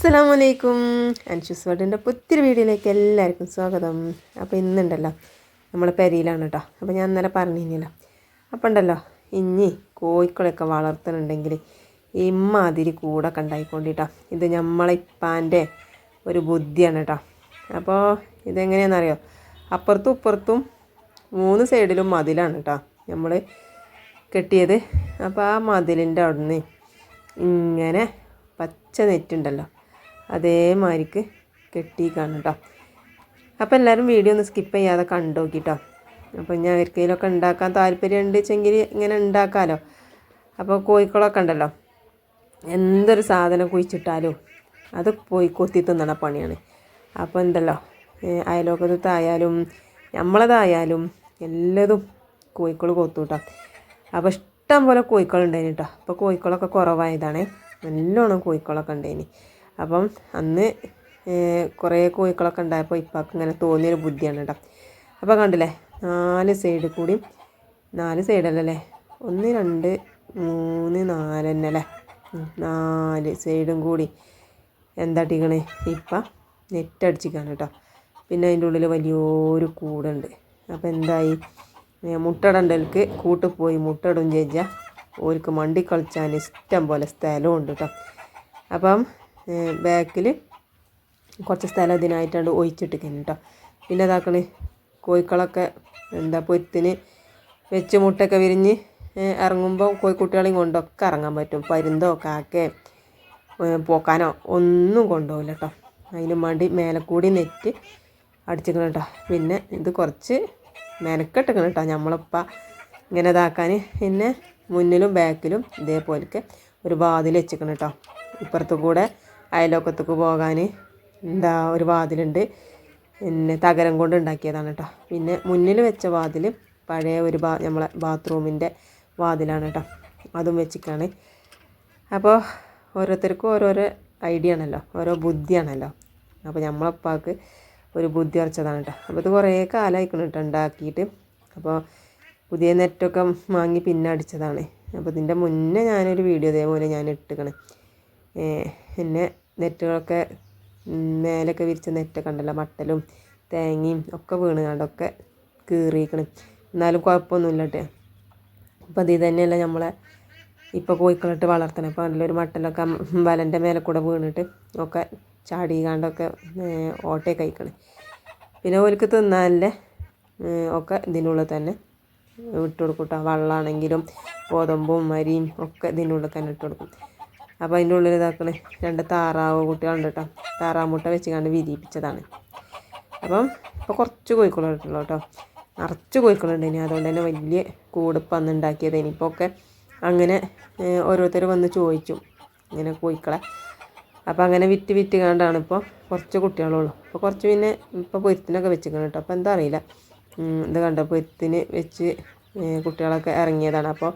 അസ്സലാമലൈക്കും. അൻഷുസ് വേർഡിന്റെ പുത്തിരി വീഡിയോയിലേക്ക് എല്ലാവർക്കും സ്വാഗതം. അപ്പോൾ ഇന്നുണ്ടല്ലോ നമ്മളെ പെരിയിലാണ് കേട്ടോ അപ്പോൾ ഞാൻ ഇന്നലെ പറഞ്ഞിരുന്നില്ല. അപ്പോൾ ഉണ്ടല്ലോ ഇനി കോഴിക്കളൊക്കെ വളർത്തുന്നുണ്ടെങ്കിൽ ഇമ്മാതിരി കൂടൊക്കെ ഉണ്ടായിക്കൊണ്ടിട്ടോ ഇത് നമ്മളെ ഇപ്പാന്റെ ഒരു ബുദ്ധിയാണ് കേട്ടോ അപ്പോൾ ഇതെങ്ങനെയാണെന്നറിയോ അപ്പുറത്തും ഇപ്പുറത്തും മൂന്ന് സൈഡിലും മതിലാണ് കേട്ടോ നമ്മൾ കെട്ടിയത്. അപ്പോൾ ആ മതിലിന്റെ അവിടുന്ന് ഇങ്ങനെ പച്ച നെറ്റുണ്ടല്ലോ അതേമാതിരിക്ക് കെട്ടിക്കാണ് കേട്ടോ അപ്പോൾ എല്ലാവരും വീഡിയോ ഒന്ന് സ്കിപ്പ് ചെയ്യാതെ കണ്ടു കേട്ടോ അപ്പോൾ ഞാൻ ഒരിക്കലൊക്കെ ഉണ്ടാക്കാൻ താല്പര്യം ഉണ്ട് വെച്ചെങ്കിൽ ഇങ്ങനെ ഉണ്ടാക്കാമല്ലോ അപ്പോൾ കോഴിക്കളൊക്കെ ഉണ്ടല്ലോ. എന്തൊരു സാധനം കുഴിച്ചിട്ടാലും അത് പോയി കൊത്തി തിന്നണ പണിയാണ്. അപ്പോൾ എന്തല്ലോ അയലോക്കത്തായാലും നമ്മളതായാലും എല്ലാതും കോഴിക്കൾ കൊത്തു കേട്ടോ അപ്പോൾ ഇഷ്ടം പോലെ കോഴിക്കളുണ്ടായിന് കേട്ടോ അപ്പോൾ കോഴിക്കളൊക്കെ കുറവായതാണ്. നല്ലോണം കോഴിക്കളൊക്കെ ഉണ്ടായിന്. അപ്പം അന്ന് കുറേ കോഴിക്കളൊക്കെ ഉണ്ടായപ്പോൾ ഇപ്പാക്ക് ഇങ്ങനെ തോന്നിയൊരു ബുദ്ധിയാണ് കേട്ടോ അപ്പോൾ കണ്ടില്ലേ നാല് സൈഡ് കൂടി നാല് സൈഡല്ലേ ഒന്ന് രണ്ട് മൂന്ന് നാല് തന്നെ അല്ലേ നാല് സൈഡും കൂടി. എന്താ ടീക്കണ് ഇപ്പം നെറ്റ് അടിച്ചിക്കാണ് കേട്ടോ പിന്നെ അതിന്റെ ഉള്ളിൽ വലിയൊരു കൂടുണ്ട്. അപ്പോൾ എന്തായി? മുട്ടടണ്ടൽക്ക് കൂട്ട് പോയി മുട്ടടും ചേച്ചാൽ ഓർക്ക് മണ്ടി കളിച്ചാൻ ഇഷ്ടം പോലെ സ്ഥലമുണ്ട് കേട്ടോ അപ്പം ബാക്കിൽ കുറച്ച് സ്ഥലം ഇതിനായിട്ടാണ് ഒഴിച്ചിട്ടിരിക്കുന്നു കേട്ടോ. പിന്നെ ഇതാക്കൾ കോഴിക്കളൊക്കെ എന്താ പൊരുത്തിന് വെച്ച് മുട്ടൊക്കെ വിരിഞ്ഞ് ഇറങ്ങുമ്പോൾ കോഴിക്കുട്ടികളെയും കൊണ്ടൊക്കെ ഇറങ്ങാൻ പറ്റും. പരുന്തോ കാക്കേ പോക്കാനോ ഒന്നും കൊണ്ടുപോകില്ല കേട്ടോ. അതിന് വേണ്ടി മേലെ നെറ്റ് അടിച്ചിരിക്കണം കേട്ടോ. പിന്നെ ഇത് കുറച്ച് മെനക്കെട്ടിക്കണം കേട്ടോ. നമ്മളിപ്പോൾ ഇങ്ങനെ ഇതാക്കാൻ പിന്നെ മുന്നിലും ബാക്കിലും ഇതേപോലെയൊക്കെ ഒരു വാതിൽ വെച്ചിരിക്കണം കേട്ടോ. ഇപ്പുറത്ത് കൂടെ അയലോക്കത്തേക്ക് പോകാൻ എന്താ ഒരു വാതിലുണ്ട്. പിന്നെ തകരം കൊണ്ട് ഉണ്ടാക്കിയതാണ് കേട്ടോ പിന്നെ മുന്നിൽ വെച്ച വാതിൽ പഴയ ഒരു ബാ നമ്മളെ ബാത്റൂമിന്റെ വാതിലാണ് കേട്ടോ അതും വെച്ചിട്ടാണ് അപ്പോൾ ഓരോരുത്തർക്കും ഓരോരോ ഐഡിയ ആണല്ലോ. ഓരോ ബുദ്ധിയാണല്ലോ അപ്പോൾ നമ്മളപ്പാക്ക് ഒരു ബുദ്ധി ഉറച്ചതാണ് കേട്ടോ അപ്പോൾ ഇത് കുറേ കാലമായിക്കണം കേട്ടോ ഉണ്ടാക്കിയിട്ട്. അപ്പോൾ പുതിയ നെറ്റൊക്കെ വാങ്ങി പിന്നെ അടിച്ചതാണ്. അപ്പോൾ ഇതിന്റെ മുന്നേ ഞാനൊരു വീഡിയോ ഇതേപോലെ ഞാൻ ഇട്ടിക്കണേ. പിന്നെ നെറ്റുകളൊക്കെ മേലൊക്കെ വിരിച്ച നെറ്റൊക്കെ ഉണ്ടല്ലോ മട്ടലും തേങ്ങയും ഒക്കെ വീണ് കണ്ടൊക്കെ കീറിയിരിക്കണം. എന്നാലും കുഴപ്പമൊന്നുമില്ല കേട്ടോ അപ്പോൾ തന്നെയല്ല നമ്മളെ ഇപ്പോൾ കോഴിക്കളിട്ട് വളർത്തണം. അപ്പോൾ നല്ലൊരു മട്ടലൊക്കെ വലന്റെ മേലെ കൂടെ വീണിട്ട് ഒക്കെ ചാടി കാണ്ടൊക്കെ ഓട്ടയെ കഴിക്കണം പിന്നെ ഓർക്ക് തിന്നാനല്ലേ ഒക്കെ ഇതിനുള്ളിൽ തന്നെ ഇട്ട് കൊടുക്കും കേട്ടോ. വെള്ളമാണെങ്കിലും ഗോതമ്പും അരിയും ഒക്കെ ഇതിനുള്ളിൽ തന്നെ ഇട്ട് കൊടുക്കും. അപ്പോൾ അതിന്റെ ഉള്ളിൽ ഇതാക്കണേ രണ്ട് താറാവ് കുട്ടികളുണ്ട് കേട്ടോ താറാവ് മുട്ട വെച്ച് കണ്ട് വിരിയിപ്പിച്ചതാണ്. അപ്പം ഇപ്പോൾ കുറച്ച് കോഴിക്കളുള്ളൂ കേട്ടോ നിറച്ച് കോഴിക്കളുണ്ട് ഇനി. അതുകൊണ്ട് തന്നെ വലിയ കൂടിപ്പം അന്ന് ഉണ്ടാക്കിയത്. ഇനിയിപ്പോൾ ഒക്കെ അങ്ങനെ ഓരോരുത്തർ വന്ന് ചോദിച്ചു ഇങ്ങനെ കോഴിക്കളെ. അപ്പോൾ അങ്ങനെ വിറ്റ് വിറ്റ് കണ്ടാണ് ഇപ്പോൾ കുറച്ച് കുട്ടികളുള്ളൂ. അപ്പോൾ കുറച്ച് പിന്നെ ഇപ്പോൾ പൊരുത്തിനൊക്കെ വെച്ചിരിക്കണം കേട്ടോ അപ്പോൾ എന്താ അറിയില്ല. ഇത് കണ്ടോ? പൊരുത്തിന് വെച്ച് കുട്ടികളൊക്കെ ഇറങ്ങിയതാണ്. അപ്പോൾ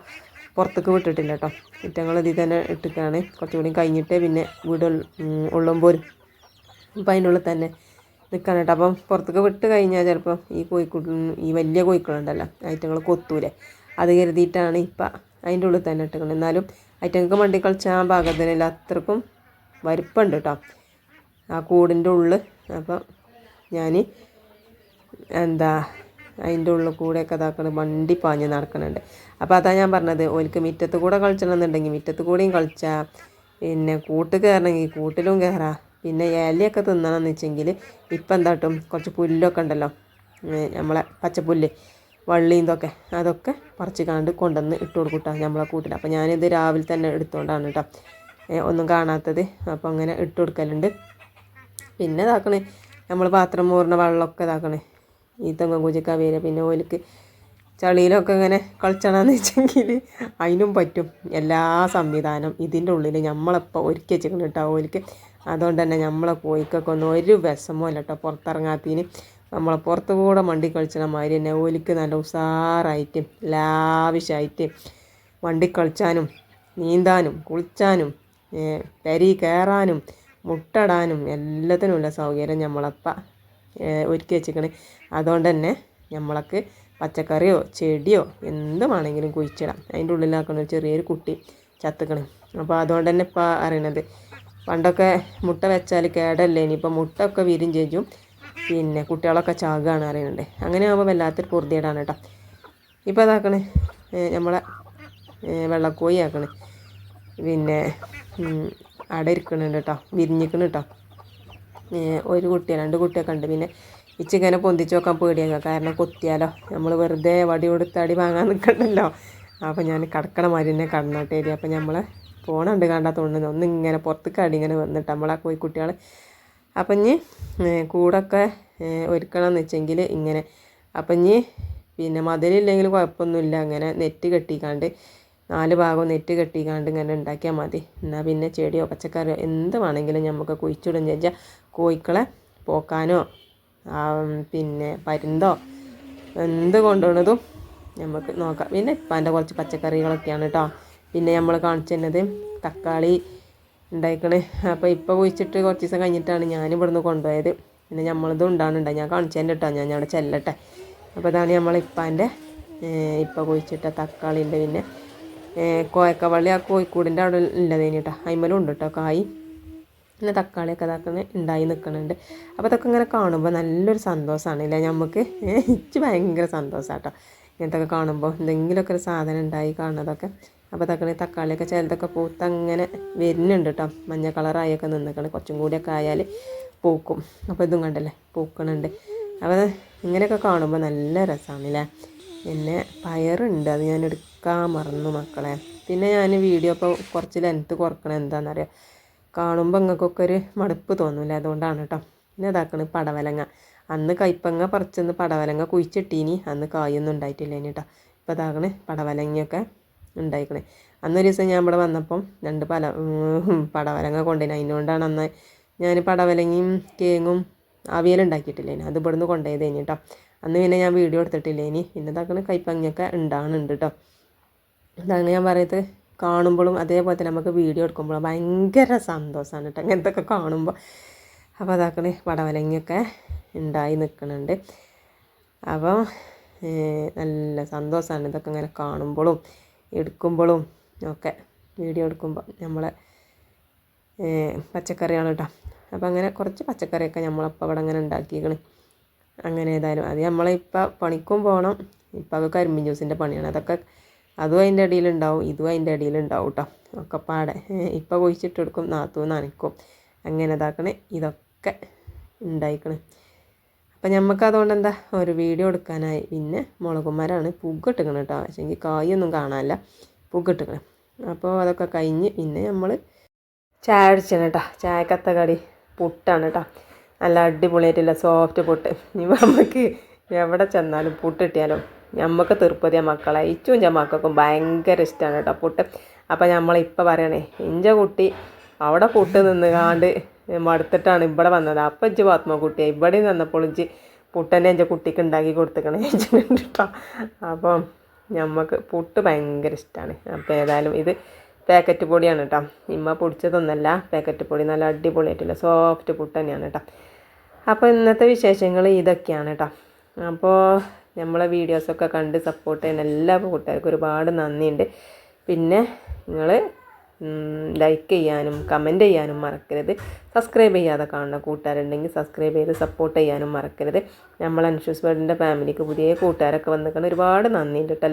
പുറത്തേക്ക് വിട്ടിട്ടില്ല കേട്ടോ കുറ്റങ്ങൾ ഇതിൽ തന്നെ ഇട്ടിട്ടാണ് കുറച്ചും കൂടി കഴിഞ്ഞിട്ടേ പിന്നെ വീട് ഉള്ളും പോരും അപ്പം അതിനുള്ളിൽ തന്നെ നിൽക്കാൻ കേട്ടോ. അപ്പം പുറത്തേക്ക് വിട്ട് കഴിഞ്ഞാൽ ചിലപ്പോൾ ഈ കോഴിക്കുട്ടി ഈ വലിയ കോഴിക്കളുണ്ടല്ലോ ഐറ്റങ്ങൾ കൊത്തൂലേ. അത് കരുതിയിട്ടാണ് ഇപ്പം അതിന്റെ ഉള്ളിൽ തന്നെ ഇട്ടിരിക്കുന്നത്. എന്നാലും ഐറ്റങ്ങൾക്ക് മണ്ടി കളിച്ചാൽ പാകത്തിനില്ല അത്രക്കും വരുപ്പുണ്ട് കേട്ടോ. ആ കൂടിന്റെ ഉള്ളിൽ. അപ്പം ഞാൻ എന്താ അതിന്റെ ഉള്ളിൽ കൂടെയൊക്കെ ഇതാക്കണ വണ്ടി പാഞ്ഞ് നടക്കുന്നുണ്ട് അപ്പോൾ അതാ ഞാൻ പറഞ്ഞത് ഓൽക്ക് മിറ്റത്ത് കൂടെ കളിച്ചണമെന്നുണ്ടെങ്കിൽ മിറ്റത്ത് കൂടെയും കളിച്ചാൽ പിന്നെ കൂട്ട് കയറണമെങ്കിൽ കൂട്ടിലും കയറാം. പിന്നെ ഇലയൊക്കെ തിന്നണമെന്ന് വെച്ചെങ്കിൽ ഇപ്പം എന്താട്ടും കുറച്ച് പുല്ലൊക്കെ ഉണ്ടല്ലോ നമ്മളെ പച്ചപ്പുല്ല് വള്ളീന്തൊക്കെ അതൊക്കെ പറിച്ച് കണ്ട് കൊണ്ടുവന്ന് ഇട്ട് കൊടുക്കൂട്ടോ നമ്മളെ കൂട്ടിൽ അപ്പോൾ ഞാനിത് രാവിലെ തന്നെ എടുത്തുകൊണ്ടാണ് കേട്ടോ ഒന്നും കാണാത്തത്. അപ്പോൾ അങ്ങനെ ഇട്ട് കൊടുക്കലുണ്ട്. പിന്നെ ഇതാക്കണേ നമ്മൾ പാത്രം മൂറിന വെള്ളമൊക്കെ ഇതാക്കണേ ഈ തെങ്ങും കുജിക്ക വരിക പിന്നെ ഓലിക്ക് ചളിയിലൊക്കെ ഇങ്ങനെ കളിച്ചണമെന്ന് വെച്ചെങ്കിൽ അതിനും പറ്റും. എല്ലാ സംവിധാനം ഇതിന്റെ ഉള്ളിൽ നമ്മളെപ്പോൾ ഒരുക്കി വെച്ചിരിക്കണം കേട്ടോ ഓലിക്ക് അതുകൊണ്ട് തന്നെ നമ്മളെ കോഴിക്കൊക്കെ ഒന്നും ഒരു വിഷമോ ഇല്ല കേട്ടോ പുറത്തിറങ്ങാത്തതിന്. നമ്മളെ പുറത്ത് കൂടെ മണ്ടി കളിച്ചണ മാതിരി തന്നെ ഓലിക്ക് നല്ല ഉഷാറായിട്ട് ലാവിഷായിട്ട് വണ്ടി കളിച്ചാനും നീന്താനും കുളിച്ചാനും പെരി കയറാനും മുട്ടടാനും എല്ലാത്തിനുമുള്ള സൗകര്യം നമ്മളപ്പം ഒരുക്കി വെച്ചിരിക്കണേ അതുകൊണ്ട് തന്നെ നമ്മളൊക്കെ പച്ചക്കറിയോ ചെടിയോ എന്ത് വേണമെങ്കിലും കുഴിച്ചിടാം. അതിന്റെ ഉള്ളിലാക്കണ ഒരു ചെറിയൊരു കുട്ടി ചത്തുക്കണ്. അപ്പോൾ അതുകൊണ്ട് തന്നെ ഇപ്പോൾ അറിയണത് പണ്ടൊക്കെ മുട്ട വെച്ചാൽ കേടല്ലേ? ഇനിയിപ്പോൾ മുട്ട ഒക്കെ വീരും ചെയ്യും. പിന്നെ കുട്ടികളൊക്കെ ചാകുകയാണ് അറിയണത് അങ്ങനെ ആകുമ്പോൾ വല്ലാത്തൊരു പൊറുതിയിടാണ് കേട്ടോ. ഇപ്പോൾ അതാക്കണേ നമ്മളെ വെള്ളക്കോയി ആക്കണേ. പിന്നെ അട ഇരിക്കണുണ്ട് കേട്ടോ. വിരിഞ്ഞിക്കണ് കേട്ടോ. ഒരു കുട്ടിയോ രണ്ട് കുട്ടിയൊക്കെ ഉണ്ട്. പിന്നെ ഇച്ചിങ്ങനെ പൊന്തിച്ച് നോക്കാൻ പേടിയാക്കുക കാരണം കൊത്തിയാലോ? നമ്മൾ വെറുതെ വടി കൊടുത്ത് വാങ്ങാൻ നിൽക്കണ്ടല്ലോ അപ്പോൾ ഞാൻ കടക്കണ മാതിരി തന്നെ കടന്നോട്ടേരി അപ്പോൾ നമ്മൾ പോണുണ്ട് കണ്ടാൽ തോന്നുന്നത്. ഒന്ന് ഇങ്ങനെ പുറത്തേക്ക് അടി ഇങ്ങനെ വന്നിട്ട് നമ്മളെ കോഴിക്കുട്ടികൾ അപ്പം ഇനി കൂടൊക്കെ ഒരുക്കണം എന്ന് വെച്ചെങ്കിൽ ഇങ്ങനെ. അപ്പം ഇനി പിന്നെ മതിലില്ലെങ്കിൽ കുഴപ്പമൊന്നുമില്ല. അങ്ങനെ നെറ്റ് കെട്ടിക്കാണ്ട് നാല് ഭാഗവും നെറ്റ് കെട്ടിക്കാണ്ട് ഇങ്ങനെ ഉണ്ടാക്കിയാൽ മതി. എന്നാൽ പിന്നെ ചെടിയോ പച്ചക്കറിയോ എന്ത് വേണമെങ്കിലും നമുക്ക് കുഴിച്ചിടും ചോദിച്ചാൽ കോഴിക്കളെ പോക്കാനോ പിന്നെ പരുന്തോ എന്ത് കൊണ്ടുപോണതും നമുക്ക് നോക്കാം. പിന്നെ ഇപ്പാന്റെ കുറച്ച് പച്ചക്കറികളൊക്കെയാണ് കേട്ടോ പിന്നെ നമ്മൾ കാണിച്ചു തന്നത് തക്കാളി ഉണ്ടായിക്കണ്. അപ്പോൾ ഇപ്പോൾ കുഴിച്ചിട്ട് കുറച്ച് ദിവസം കഴിഞ്ഞിട്ടാണ് ഞാൻ ഇവിടുന്ന് കൊണ്ടുപോയത്. പിന്നെ നമ്മളിതും ഉണ്ടാകുന്നുണ്ടായി ഞാൻ കാണിച്ചു തന്നെ കേട്ടോ ഞാൻ അവിടെ ചെല്ലട്ടെ. അപ്പോൾ ഇതാണ് നമ്മൾ ഇപ്പാന്റെ ഇപ്പോൾ കുഴിച്ചിട്ട തക്കാളി ഉണ്ട് പിന്നെ കോയക്കവള്ളി ആ കോഴിക്കൂടിന്റെ അവിടെ ഉള്ളതേനി കേട്ടോ അതിമലും ഉണ്ട് കേട്ടോ കായ്. പിന്നെ തക്കാളിയൊക്കെ ഇതാക്കുന്ന ഉണ്ടായി നിൽക്കുന്നുണ്ട്. അപ്പോൾ അതൊക്കെ ഇങ്ങനെ കാണുമ്പോൾ നല്ലൊരു സന്തോഷമാണ് അല്ലേ? നമുക്ക് എനിക്ക് ഭയങ്കര സന്തോഷമാണ് കേട്ടോ ഇങ്ങനത്തെ ഒക്കെ കാണുമ്പോൾ എന്തെങ്കിലുമൊക്കെ ഒരു സാധനം ഉണ്ടായി കാണുന്നതൊക്കെ. അപ്പോൾ തക്കാളി തക്കാളിയൊക്കെ ചിലതൊക്കെ പൂത്ത് അങ്ങനെ വരുന്നുണ്ട് കേട്ടോ മഞ്ഞ കളറായൊക്കെ നിന്നിക്കണം. കുറച്ചും കൂടിയൊക്കെ ആയാൽ പൂക്കും. അപ്പോൾ ഇതും കണ്ടല്ലേ? പൂക്കണുണ്ട്. അപ്പോൾ ഇങ്ങനെയൊക്കെ കാണുമ്പോൾ നല്ല രസമാണ് അല്ലേ? പിന്നെ പയറുണ്ട്. അത് ഞാൻ എടുക്കാൻ മറന്നു മക്കളെ. പിന്നെ ഞാൻ വീഡിയോ ഇപ്പോൾ കുറച്ച് ലെങ്ത്ത് കുറക്കണം എന്താണെന്നറിയാം? കാണുമ്പോൾ നിങ്ങൾക്കൊക്കെ ഒരു മടുപ്പ് തോന്നില്ല അതുകൊണ്ടാണ് കേട്ടോ പിന്നെ ഇതാക്കണ് പടവലങ്ങ. അന്ന് കൈപ്പങ്ങ പറിച്ചെന്ന് പടവലങ്ങ കുഴിച്ചിട്ടീനി. അന്ന് കായൊന്നും ഉണ്ടായിട്ടില്ല ഇനി കേട്ടോ ഇപ്പോൾ ഇതാക്കണ് പടവലങ്ങയൊക്കെ ഉണ്ടായിക്കണേ. അന്നൊരു ദിവസം ഞാൻ ഇവിടെ വന്നപ്പം രണ്ട് പല പടവലങ്ങ കൊണ്ടുപോയി അതിനുകൊണ്ടാണ് അന്ന് ഞാൻ പടവലങ്ങയും കേങ്ങും അവിയലുണ്ടാക്കിയിട്ടില്ലേനി അത് ഇവിടുന്ന് കൊണ്ടുപോയതേനി കേട്ടോ അന്ന് പിന്നെ ഞാൻ വീഡിയോ എടുത്തിട്ടില്ല ഇനി ഇതാക്കണ് കൈപ്പങ്ങയൊക്കെ ഉണ്ടാകുന്നുണ്ട് കേട്ടോ അതാണ് ഞാൻ പറയുന്നത് കാണുമ്പോഴും അതേപോലെ തന്നെ നമുക്ക് വീഡിയോ എടുക്കുമ്പോഴും ഭയങ്കര സന്തോഷമാണ് കേട്ടോ. അങ്ങനത്തെ ഒക്കെ കാണുമ്പോൾ അപ്പോൾ അതാക്കണേ വടവലങ്ങിയൊക്കെ ഉണ്ടായി നിൽക്കുന്നുണ്ട് അപ്പം നല്ല സന്തോഷമാണ് ഇതൊക്കെ ഇങ്ങനെ കാണുമ്പോഴും എടുക്കുമ്പോഴും ഒക്കെ വീഡിയോ എടുക്കുമ്പോൾ നമ്മളെ പച്ചക്കറിയാണ് കേട്ടോ. അപ്പോൾ അങ്ങനെ കുറച്ച് പച്ചക്കറിയൊക്കെ നമ്മളപ്പോൾ ഇവിടെ അങ്ങനെ ഉണ്ടാക്കിയേക്കണ്. അങ്ങനെ ഏതായാലും അത് നമ്മളിപ്പോൾ പണിക്കും പോകണം ഇപ്പോൾ അത് കരിമ്പിൻ ജ്യൂസിന്റെ പണിയാണ്. അതൊക്കെ അതും അതിന്റെ അടിയിലുണ്ടാവും ഇതും അതിന്റെ അടിയിലുണ്ടാവും കേട്ടോ ഒക്കെ പാടെ. ഇപ്പം കുഴിച്ചിട്ടെടുക്കും നാത്തു നനയ്ക്കും. അങ്ങനെ ഇതാക്കണേ. ഇതൊക്കെ ഉണ്ടായിക്കണേ. അപ്പം നമുക്ക് അതുകൊണ്ട് എന്താ? ഒരു വീഡിയോ എടുക്കാനായി. പിന്നെ മുളകുമരാണ് പുകിട്ടിക്കണം കേട്ടോ പക്ഷേങ്കിൽ കായൊന്നും കാണാനില്ല. പുകിട്ടിക്കണം. അപ്പോൾ അതൊക്കെ കഴിഞ്ഞ് പിന്നെ നമ്മൾ ചായ അടിച്ചാണ് കേട്ടോ ചായക്കത്ത കടി പുട്ടാണ് കേട്ടോ നല്ല അടിപൊളിയായിട്ടുള്ള സോഫ്റ്റ് പുട്ട്. ഇനി നമുക്ക് എവിടെ ചെന്നാലും പുട്ട് കിട്ടിയാലും തീർപ്പതിയ മക്കളെ. ഇച്ചും എന്റെ മക്കൾക്കും ഭയങ്കര ഇഷ്ടമാണ് കേട്ടോ പുട്ട്. അപ്പോൾ നമ്മളിപ്പോൾ പറയണേ ഇഞ്ച കുട്ടി അവിടെ പുട്ട് നിന്ന് കാണ്ട് മടുത്തിട്ടാണ് ഇവിടെ വന്നത്. അപ്പം ഇജ്ജ് പാത്മ കുട്ടിയെ ഇവിടെ നിന്നപ്പോൾ ഇജ്ജ് പുട്ടനെ എന്റെ കുട്ടിക്ക് ഉണ്ടാക്കി കൊടുത്തേക്കണേ കേട്ടോ അപ്പം നമുക്ക് പുട്ട് ഭയങ്കര ഇഷ്ടമാണ് അപ്പോൾ ഏതായാലും ഇത് പാക്കറ്റ് പൊടിയാണ് കേട്ടോ. ഇമ്മ പൊടിച്ചതൊന്നല്ല പാക്കറ്റ് പൊടി നല്ല അടിപൊളിയായിട്ടില്ല സോഫ്റ്റ് പുട്ട് തന്നെയാണ് കേട്ടോ. അപ്പോൾ ഇന്നത്തെ വിശേഷങ്ങൾ ഇതൊക്കെയാണ് കേട്ടോ. അപ്പോൾ നമ്മളെ വീഡിയോസൊക്കെ കണ്ട് സപ്പോർട്ട് ചെയ്യുന്ന എല്ലാ കൂട്ടുകാർക്കും ഒരുപാട് നന്ദിയുണ്ട്. പിന്നെ നിങ്ങൾ ലൈക്ക് ചെയ്യാനും കമന്റ് ചെയ്യാനും മറക്കരുത്. സബ്സ്ക്രൈബ് ചെയ്യാതെ കാണുന്ന കൂട്ടുകാരുണ്ടെങ്കിൽ സബ്സ്ക്രൈബ് ചെയ്ത് സപ്പോർട്ട് ചെയ്യാനും മറക്കരുത്. നമ്മൾ അൻഷൂസ് വേർഡിന്റെ ഫാമിലിക്ക് പുതിയ കൂട്ടുകാരൊക്കെ വന്നിരിക്കണം ഒരുപാട് നന്ദിയുണ്ട് കേട്ടോ